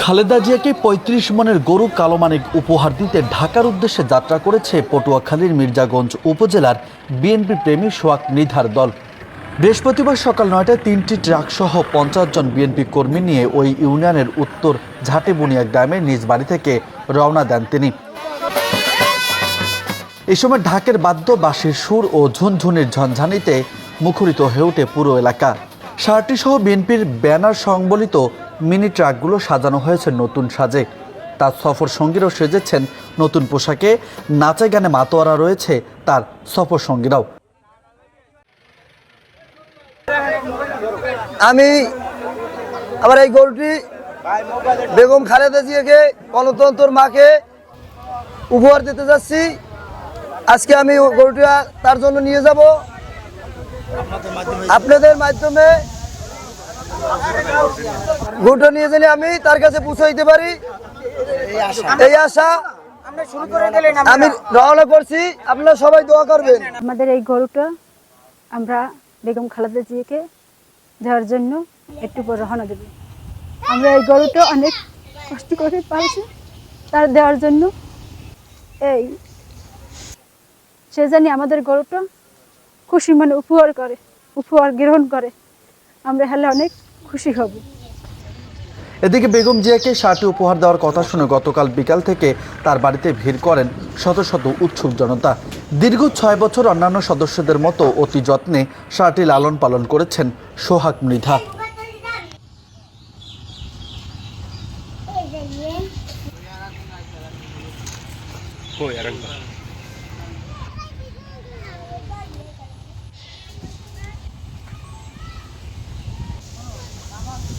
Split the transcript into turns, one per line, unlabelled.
খালেদা জিয়াকে পঁয়ত্রিশ মনের গরু কালোমানিক উপহার দিতে ঢাকার উদ্দেশ্যে যাত্রা করেছে পটুয়াখালীর মির্জাগঞ্জ উপজেলার বিএনপি প্রেমী সোয়াক নিধার দল। বৃহস্পতিবার সকাল নয়টায় তিনটি ট্রাকসহ পঞ্চাশ জন বিএনপি কর্মী নিয়ে ওই ইউনিয়নের উত্তর ঝাটেবুনিয়া গ্রামে নিজ বাড়ি থেকে রওনা দেন তিনি। এই সময় ঢাকের বাদ্য বাঁশির সুর ও ঝুনঝুনির ঝনঝানিতে মুখরিত হয়ে ওঠে পুরো এলাকা। সারটি সহ বিএনপির ব্যানার সংবলিত মিনি ট্রাকগুলো সাজানো হয়েছে নতুন সাজে। তার সফর সঙ্গীরাও সেজেছেন নতুন পোশাকে। নাচে গানে মাতোয়ারা রয়েছে তার সফর সঙ্গীরাও।
আমি আমার এই গরুটি বেগম খালেদা জিয়াকে, গণতন্ত্র মাকে উপহার দিতে যাচ্ছি। আজকে আমি গরুটা তার জন্য নিয়ে যাব। আপনাদের মাধ্যমে গরুটা নিয়ে গেলে আমি তার কাছে পৌঁছে দিতে পারি। এই আশা আমি রওনা করছি। আপনারা সবাই দোয়া করবেন।
আমাদের এই গরুটা আমরা বেগম খালেদা জিয়াকে দেওয়ার জন্য একটু পর রওনা দেব। আমরা এই গরুটা অনেক কষ্ট করে পাইছি তার দেওয়ার জন্য। এই, সে জানি আমাদের গরুটা খুশি মানে উপহার করে, উপহার গ্রহণ করে। আমরা হলে অনেক খুশি হব।
এদিকে বেগম জিয়াকে শার্টটি উপহার দেওয়ার কথা শুনে গতকাল বিকাল থেকে তার বাড়িতে ভিড় করেন শত শত উৎসুক জনতা। দীর্ঘ ছয় বছর অন্যান্য সদস্যদের মতো অতি যত্নে শার্টটি লালন পালন করেছেন সোহাগ মৃধা।